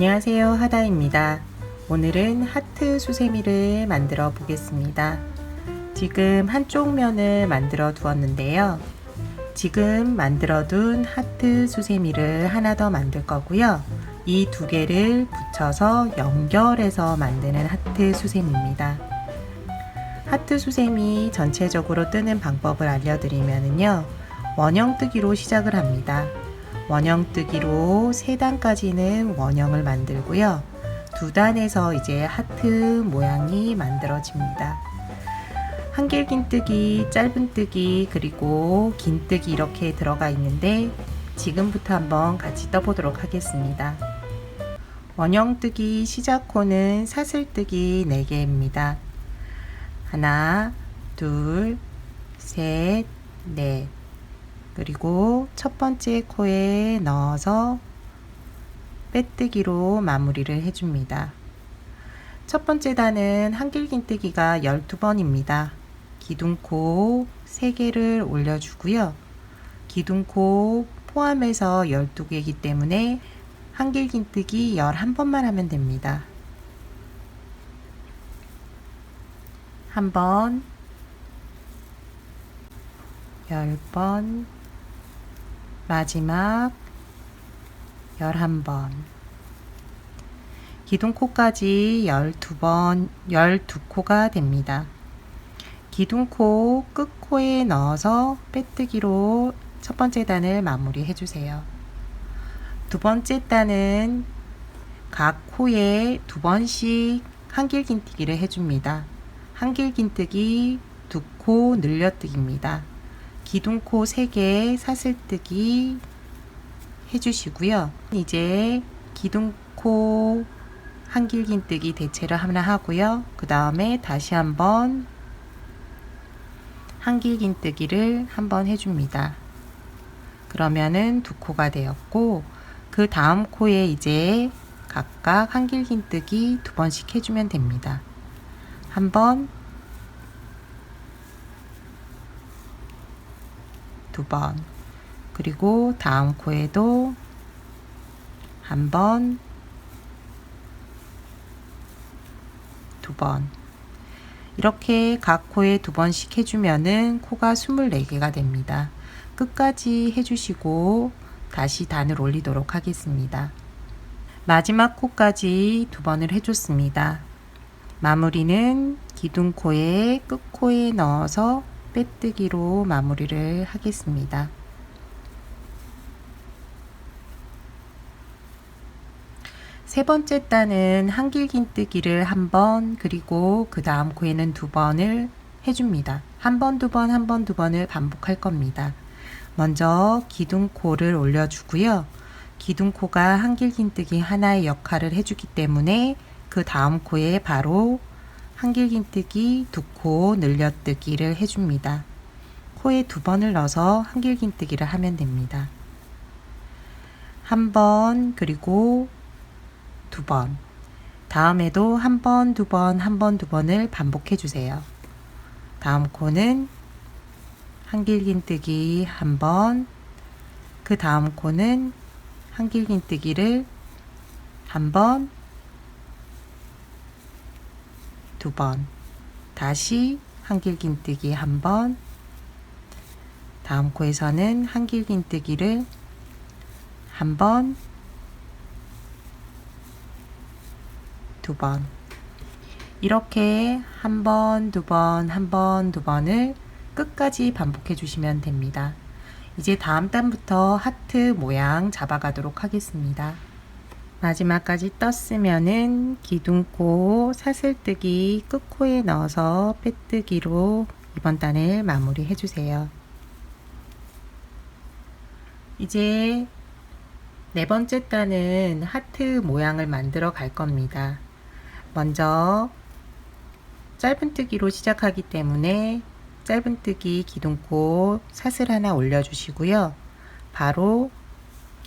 안녕하세요 하다입니다. 오늘은 하트 수세미를 만들어 보겠습니다. 지금 한쪽 면을 만들어 두었는데요. 지금 만들어 둔 하트 수세미를 하나 더 만들 거고요. 이 두 개를 붙여서 연결해서 만드는 하트 수세미입니다. 하트 수세미 전체적으로 뜨는 방법을 알려드리면요. 원형 뜨기로 시작을 합니다. 원형 뜨기로 3단까지는 원형을 만들고요. 두 단에서 이제 하트 모양이 만들어집니다. 한길긴 뜨기, 짧은 뜨기, 그리고 긴 뜨기 이렇게 들어가 있는데 지금부터 한번 같이 떠보도록 하겠습니다. 원형 뜨기 시작 호는 사슬 뜨기 4개입니다. 하나, 둘, 셋, 넷. 그리고 첫 번째 코에 넣어서 빼뜨기로 마무리를 해줍니다. 첫 번째 단은 한길긴뜨기가 12번입니다. 기둥코 3개를 올려주고요. 기둥코 포함해서 12개이기 때문에 한길긴뜨기 11번만 하면 됩니다. 한 번, 열 번, 마지막 11번. 기둥코까지 12번, 12코가 됩니다. 기둥코 끝코에 넣어서 빼뜨기로 첫 번째 단을 마무리 해 주세요. 두 번째 단은 각 코에 두 번씩 한길긴뜨기를 해줍니다. 한길긴뜨기 두 코 늘려뜨기입니다. 기둥코 3개 사슬뜨기 해주시고요. 이제 기둥코 한길긴뜨기 대체를 하나 하고요. 그 다음에 다시 한번 한길긴뜨기를 한번 해줍니다. 그러면은 두 코가 되었고 그 다음 코에 이제 각각 한길긴뜨기 두 번씩 해주면 됩니다. 한번 두 번, 그리고 다음 코에도 한 번, 두 번. 이렇게 각 코에 두 번씩 해주면은 코가 24개가 됩니다. 끝까지 해주시고 다시 단을 올리도록 하겠습니다. 마지막 코까지 두 번을 해줬습니다. 마무리는 기둥코에 끝코에 넣어서 빼뜨기로 마무리를 하겠습니다. 세 번째 단은 한길긴뜨기를 한 번, 그리고 그 다음 코에는 두 번을 해줍니다. 한 번, 두 번, 한 번, 두 번을 반복할 겁니다. 먼저 기둥코를 올려주고요. 기둥코가 한길긴뜨기 하나의 역할을 해주기 때문에 그 다음 코에 바로 한길긴뜨기 두 코 늘려뜨기를 해줍니다. 코에 두 번을 넣어서 한길긴뜨기를 하면 됩니다. 한 번, 그리고 두 번. 다음에도 한 번, 두 번, 한 번, 두 번을 반복해 주세요. 다음 코는 한길긴뜨기 한 번, 그 다음 코는 한길긴뜨기를 한 번, 두 번, 다시 한길긴뜨기 한 번, 다음 코에서는 한길긴뜨기를 한 번, 두 번. 이렇게 한 번, 두 번, 한 번, 두 번을 끝까지 반복해 주시면 됩니다. 이제 다음 단부터 하트 모양 잡아가도록 하겠습니다. 마지막까지 떴으면은 기둥코 사슬뜨기 끝코에 넣어서 빼뜨기로 이번 단을 마무리 해주세요. 이제 네 번째 단은 하트 모양을 만들어 갈 겁니다. 먼저 짧은뜨기로 시작하기 때문에 짧은뜨기 기둥코 사슬 하나 올려주시고요. 바로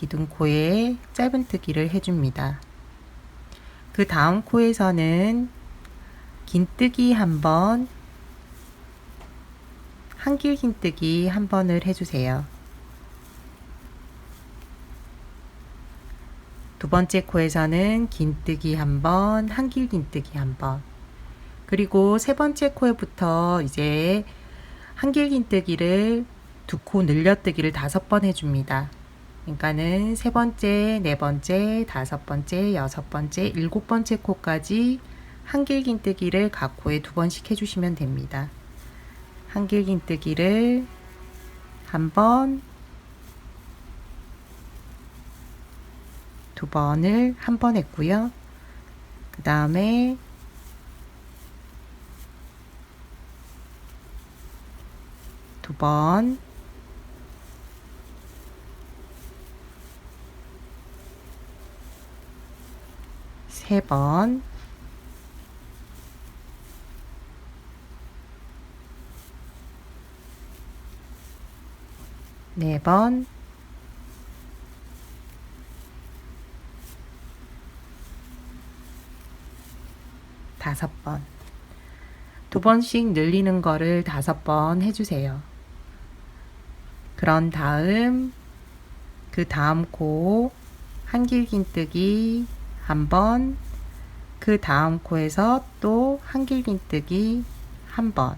기둥 코에 짧은뜨기를 해줍니다. 그 다음 코에서는 긴뜨기 한 번, 한길 긴뜨기 한 번을 해주세요. 두 번째 코에서는 긴뜨기 한 번, 한길 긴뜨기 한 번. 그리고 세 번째 코에부터 이제 한길 긴뜨기를 두 코 늘려뜨기를 다섯 번 해줍니다. 그러니까는 세 번째, 네 번째, 다섯 번째, 여섯 번째, 일곱 번째 코까지 한길 긴뜨기를 각 코에 두 번씩 해주시면 됩니다. 한길 긴뜨기를 한 번, 두 번을 한 번 했고요. 그 다음에 두 번, 세 번, 네 번, 다섯 번. 두 번씩 늘리는 거를 다섯 번 해주세요. 그런 다음, 그 다음 코, 한길 긴뜨기 한 번, 그 다음 코에서 또 한길 긴뜨기 한 번,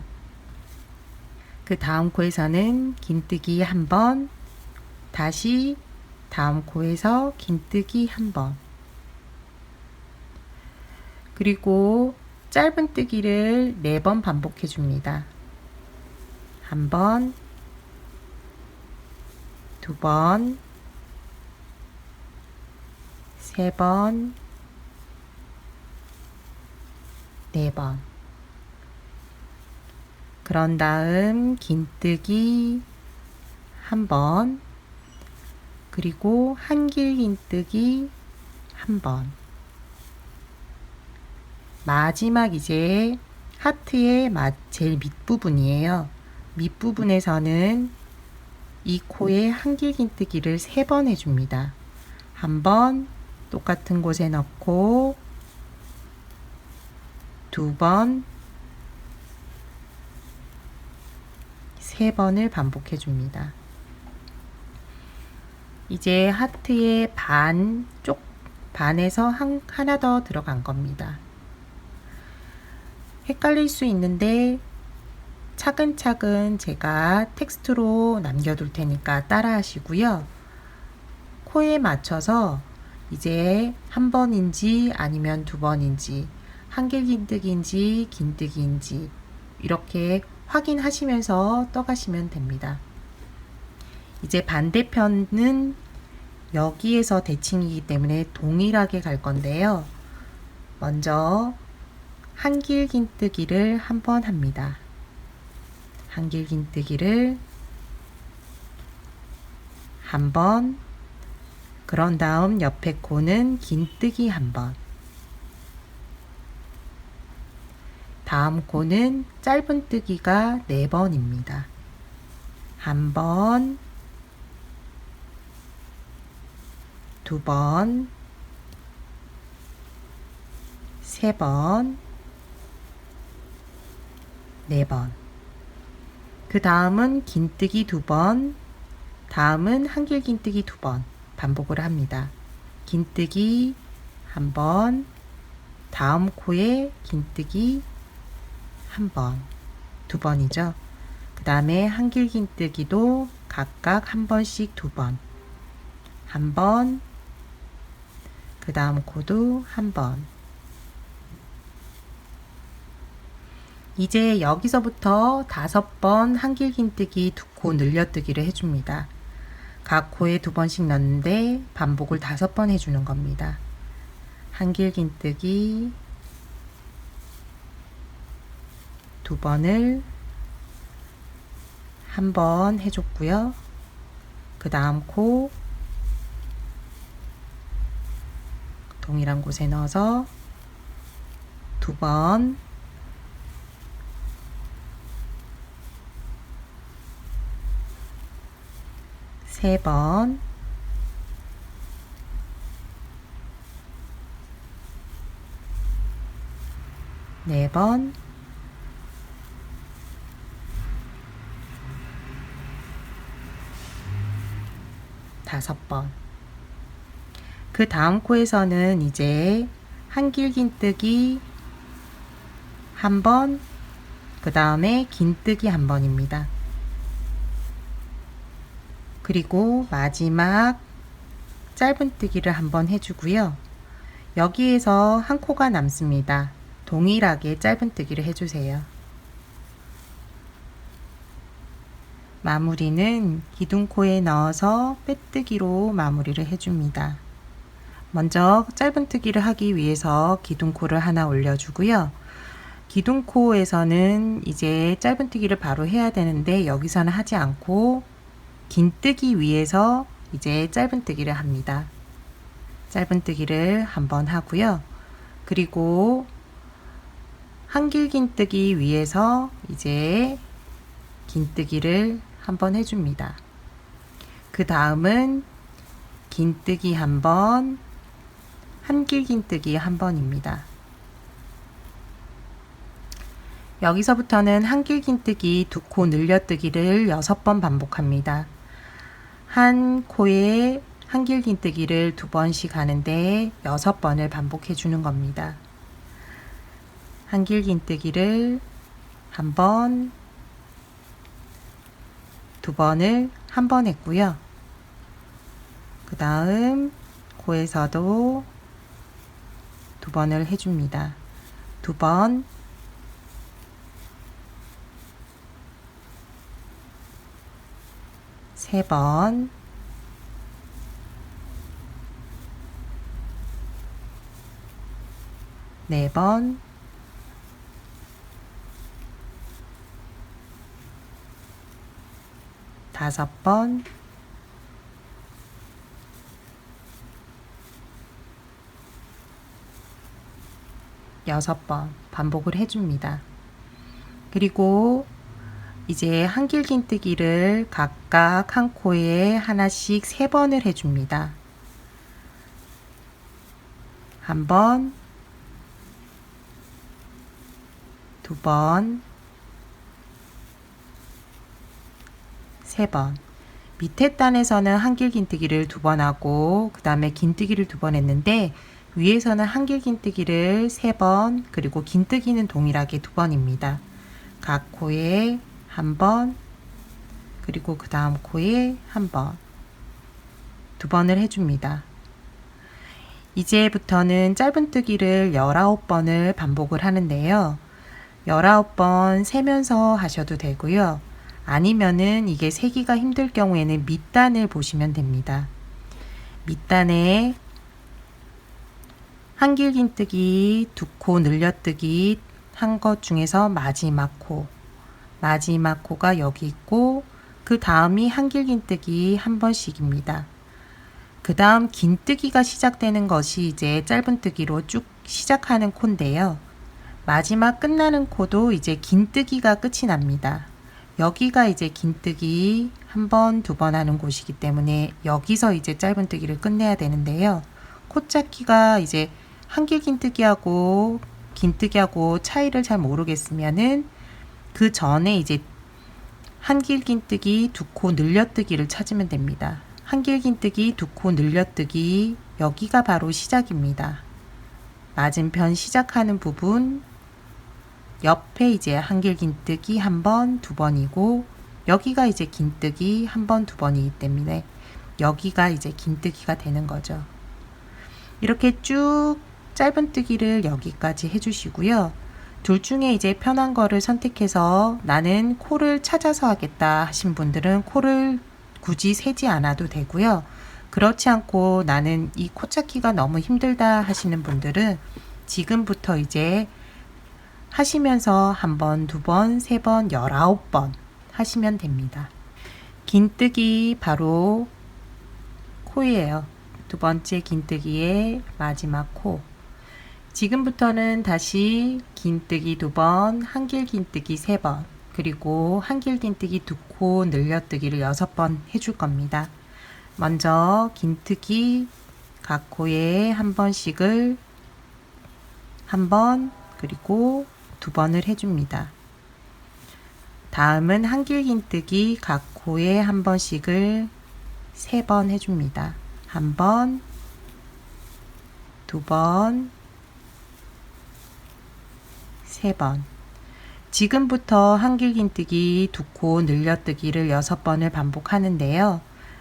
그 다음 코에서는 긴뜨기 한 번, 다시 다음 코에서 긴뜨기 한 번, 그리고 짧은 뜨기를 네 번 반복해 줍니다. 한 번, 두 번, 세 번, 네 번. 그런 다음 긴뜨기 한 번, 그리고 한길 긴뜨기 한 번. 마지막 이제 하트의 마- 제일 밑부분이에요. 밑부분에서는 이 코에 한길 긴뜨기를 세 번 해줍니다. 한 번 똑같은 곳에 넣고 두 번, 세 번을 반복해 줍니다. 이제 하트의 반 쪽, 반에서 한, 하나 더 들어간 겁니다. 헷갈릴 수 있는데 차근차근 제가 텍스트로 남겨둘 테니까 따라 하시고요. 코에 맞춰서 이제 한 번인지 아니면 두 번인지 한길 긴뜨기인지 긴뜨기인지 이렇게 확인하시면서 떠가시면 됩니다. 이제 반대편은 여기에서 대칭이기 때문에 동일하게 갈 건데요. 먼저 한길 긴뜨기를 한번 합니다. 한길 긴뜨기를 한 번, 그런 다음 옆에 코는 긴뜨기 한 번. 다음 코는 짧은 뜨기가 네 번입니다. 한 번, 두 번, 세 번, 네 번. 그 다음은 긴뜨기 두 번, 다음은 한길 긴뜨기 두 번 반복을 합니다. 긴뜨기 한 번, 다음 코에 긴뜨기 한 번, 두 번이죠. 그 다음에 한길 긴뜨기도 각각 한 번씩 두 번, 한 번, 그 다음 코도 한 번. 이제 여기서부터 다섯 번 한길 긴뜨기 두 코 늘려뜨기를 해줍니다. 각 코에 두 번씩 넣는데 반복을 다섯 번 해주는 겁니다. 한길 긴뜨기 두 번을 한 번 해줬고요. 그 다음 코 동일한 곳에 넣어서 두 번, 세 번, 네 번, 다섯 번. 그 다음 코에서는 이제 한길긴뜨기 한 번, 그 다음에 긴뜨기 한 번입니다. 그리고 마지막 짧은뜨기를 한번 해주고요. 여기에서 한 코가 남습니다. 동일하게 짧은뜨기를 해주세요. 마무리는 기둥코에 넣어서 빼뜨기로 마무리를 해줍니다. 먼저 짧은뜨기를 하기 위해서 기둥코를 하나 올려주고요. 기둥코에서는 이제 짧은뜨기를 바로 해야 되는데 여기서는 하지 않고 긴뜨기 위해서 이제 짧은뜨기를 합니다. 짧은뜨기를 한번 하고요. 그리고 한길긴뜨기 위해서 이제 긴뜨기를 한번 해줍니다. 그 다음은 긴뜨기 한 번, 한길긴뜨기 한 번입니다. 여기서부터는 한길긴뜨기 두 코 늘려뜨기를 여섯 번 반복합니다. 한 코에 한길긴뜨기를 두 번씩 하는데 여섯 번을 반복해 주는 겁니다. 한길긴뜨기를 한 번, 두 번을 한 번 했고요. 그 다음 코에서도 두 번을 해줍니다. 두 번, 세 번, 네 번, 다섯 번, 여섯 번 반복을 해줍니다. 그리고 이제 한길긴뜨기를 각각 한 코에 하나씩 세 번을 해줍니다. 한 번, 두 번, 세 번. 밑에 단에서는 한길긴뜨기를 두 번 하고 그 다음에 긴뜨기를 두 번 했는데 위에서는 한길긴뜨기를 세 번 그리고 긴뜨기는 동일하게 두 번입니다. 각 코에 한 번, 그리고 그 다음 코에 한 번, 두 번을 해줍니다. 이제부터는 짧은뜨기를 19번을 반복을 하는데요. 19번 세면서 하셔도 되고요. 아니면은 이게 세기가 힘들 경우에는 밑단을 보시면 됩니다. 밑단에 한길긴뜨기, 두 코 늘려뜨기 한 것 중에서 마지막 코, 마지막 코가 여기 있고 그 다음이 한길긴뜨기 한 번씩입니다. 그 다음 긴뜨기가 시작되는 것이 이제 짧은뜨기로 쭉 시작하는 코인데요. 마지막 끝나는 코도 이제 긴뜨기가 끝이 납니다. 여기가 이제 긴뜨기 한 번, 두 번 하는 곳이기 때문에 여기서 이제 짧은뜨기를 끝내야 되는데요. 코짝기가 이제 한길 긴뜨기하고 긴뜨기하고 차이를 잘 모르겠으면은 그 전에 이제 한길 긴뜨기 두 코 늘려뜨기를 찾으면 됩니다. 한길 긴뜨기 두 코 늘려뜨기 여기가 바로 시작입니다. 맞은편 시작하는 부분 옆에 이제 한길 긴뜨기 한 번, 두 번이고 여기가 이제 긴뜨기 한 번, 두 번이기 때문에 여기가 이제 긴뜨기가 되는 거죠. 이렇게 쭉 짧은 뜨기를 여기까지 해주시고요. 둘 중에 이제 편한 거를 선택해서 나는 코를 찾아서 하겠다 하신 분들은 코를 굳이 세지 않아도 되고요. 그렇지 않고 나는 이 코 찾기가 너무 힘들다 하시는 분들은 지금부터 이제 하시면서 한 번, 두 번, 세 번, 열아홉 번 하시면 됩니다. 긴뜨기 바로 코이에요. 두 번째 긴뜨기의 마지막 코. 지금부터는 다시 긴뜨기 두 번, 한길 긴뜨기 세 번, 그리고 한길 긴뜨기 두 코 늘려뜨기를 여섯 번 해줄 겁니다. 먼저 긴뜨기 각 코에 한 번씩을 한 번, 그리고 두 번을 해줍니다. 다음은 한길 긴뜨기 각 코에 한 번씩을 세 번 해줍니다. 한 번, 두 번, 세 번. 지금부터 한길긴뜨기 두 코 늘려뜨기를 여섯 번을 반복하는데요.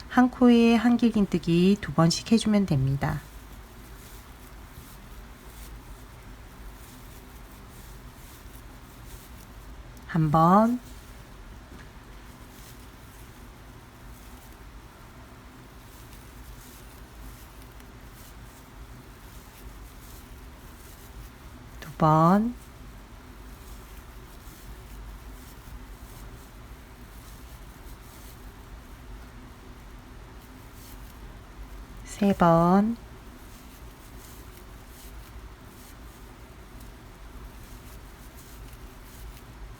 한 코에 한길긴뜨기 두 번씩 해주면 됩니다. 한 번, 두 번, 세 번,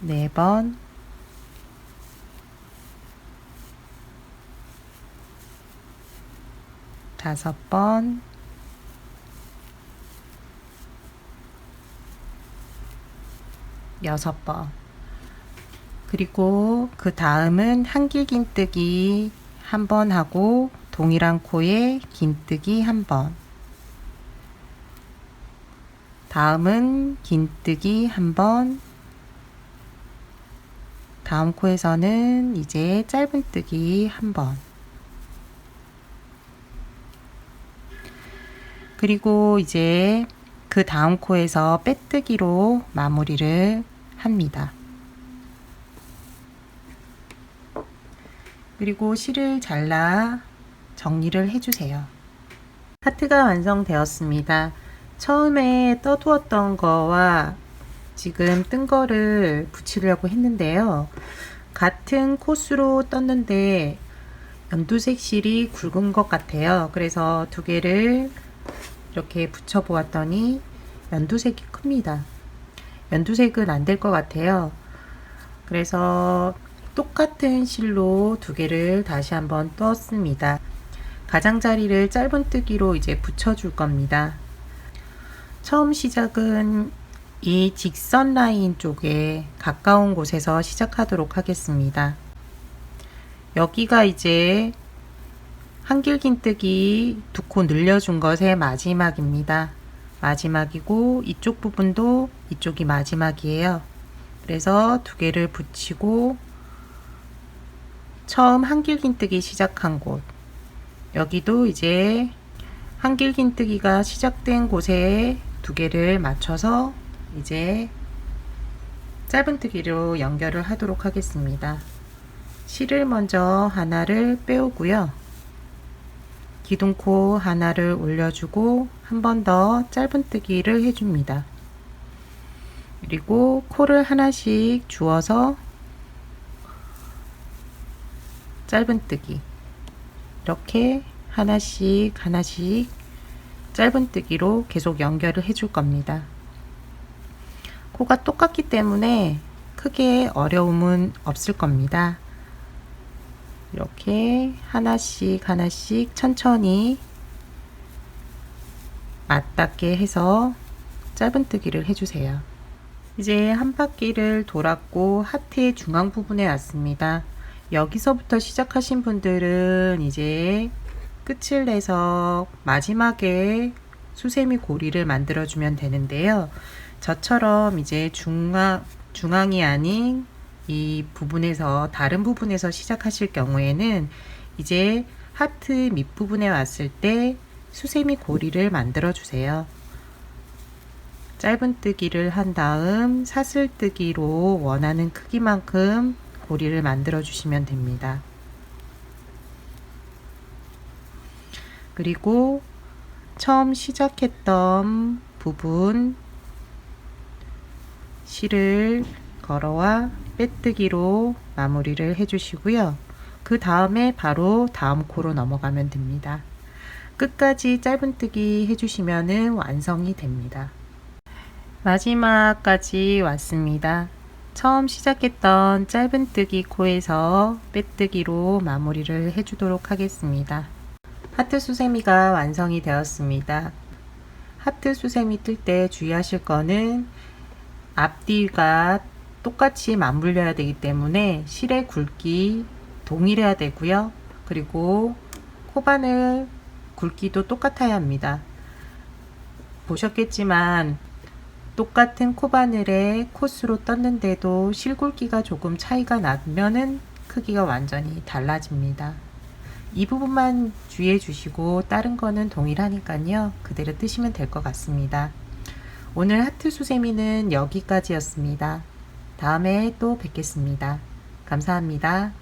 네 번, 다섯 번, 여섯 번. 그리고 그 다음은 한길 긴뜨기 한 번 하고 동일한 코에 긴뜨기 한 번. 다음은 긴뜨기 한 번. 다음 코에서는 이제 짧은뜨기 한 번. 그리고 이제 그 다음 코에서 빼뜨기로 마무리를 합니다. 그리고 실을 잘라 정리를 해주세요. 하트가 완성되었습니다. 처음에 떠두었던 거와 지금 뜬 거를 붙이려고 했는데요. 같은 코스로 떴는데 연두색 실이 굵은 것 같아요. 그래서 두 개를 이렇게 붙여 보았더니 연두색이 큽니다. 연두색은 안 될 것 같아요. 그래서 똑같은 실로 두 개를 다시 한번 떴습니다. 가장자리를 짧은뜨기로 이제 붙여줄 겁니다. 처음 시작은 이 직선 라인 쪽에 가까운 곳에서 시작하도록 하겠습니다. 여기가 이제 한길긴뜨기 두 코 늘려준 것의 마지막입니다. 마지막이고 이쪽 부분도 이쪽이 마지막이에요. 그래서 두 개를 붙이고 처음 한길긴뜨기 시작한 곳 여기도 이제 한길긴뜨기가 시작된 곳에 두 개를 맞춰서 이제 짧은뜨기로 연결을 하도록 하겠습니다. 실을 먼저 하나를 빼오고요. 기둥코 하나를 올려주고 한 번 더 짧은뜨기를 해줍니다. 그리고 코를 하나씩 주어서 짧은뜨기 이렇게 하나씩 하나씩 짧은뜨기로 계속 연결을 해줄 겁니다. 코가 똑같기 때문에 크게 어려움은 없을 겁니다. 이렇게 하나씩 하나씩 천천히 맞닿게 해서 짧은뜨기를 해주세요. 이제 한 바퀴를 돌았고 하트의 중앙 부분에 왔습니다. 여기서부터 시작하신 분들은 이제 끝을 내서 마지막에 수세미 고리를 만들어주면 되는데요. 저처럼 이제 중앙, 중앙이 아닌 이 부분에서 다른 부분에서 시작하실 경우에는 이제 하트 밑부분에 왔을 때 수세미 고리를 만들어 주세요. 짧은뜨기를 한 다음 사슬뜨기로 원하는 크기만큼 고리를 만들어 주시면 됩니다. 그리고 처음 시작했던 부분 실을 걸어와 빼뜨기로 마무리를 해주시고요. 그 다음에 바로 다음 코로 넘어가면 됩니다. 끝까지 짧은뜨기 해주시면 완성이 됩니다. 마지막까지 왔습니다. 처음 시작했던 짧은뜨기 코에서 빼뜨기로 마무리를 해주도록 하겠습니다. 하트 수세미가 완성이 되었습니다. 하트 수세미 뜰 때 주의하실 거는 앞뒤가 똑같이 맞물려야 되기 때문에 실의 굵기 동일해야 되고요. 그리고 코바늘 굵기도 똑같아야 합니다. 보셨겠지만 똑같은 코바늘에 코스로 떴는데도 실 굵기가 조금 차이가 나면은 크기가 완전히 달라집니다. 이 부분만 주의해 주시고 다른 거는 동일하니까요. 그대로 뜨시면 될 것 같습니다. 오늘 하트 수세미는 여기까지였습니다. 다음에 또 뵙겠습니다. 감사합니다.